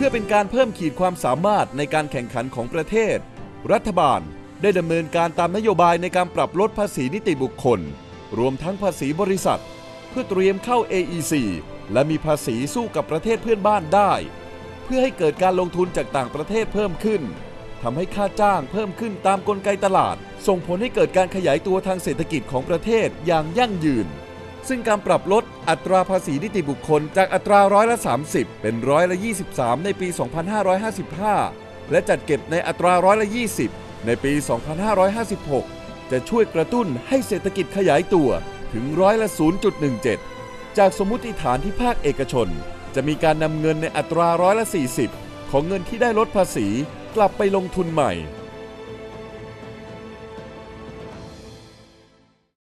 พื่อเป็นการเพิ่มขีดความสามารถในการแข่งขันของประเทศ รัฐบาลได้ดำเนินการตามนโยบายในการปรับลดภาษีนิติบุคคล รวมทั้งภาษีบริษัท เพื่อเตรียมเข้า AEC และมีภาษีสู้กับประเทศเพื่อนบ้านได้ เพื่อให้เกิดการลงทุนจากต่างประเทศเพิ่มขึ้นทำให้ค่าจ้างเพิ่มขึ้นตามกลไกตลาด ส่งผลให้เกิดการขยายตัวทางเศรษฐกิจของประเทศอย่างยั่งยืน ซึ่งการปรับลดอัตราภาษีนิติบุคคลจากอัตราร้อยละ 30 เป็นร้อยละ 23 ในปี 2555 และจัดเก็บในอัตราร้อยละ 20 ในปี 2556 จะช่วยกระตุ้นให้เศรษฐกิจขยายตัวถึงร้อยละ 0.17 จากสมมติฐานที่ภาคเอกชน จะมีการนำเงินในอัตราร้อยละ 40 ของเงินที่ได้ลดภาษีกลับไปลงทุนใหม่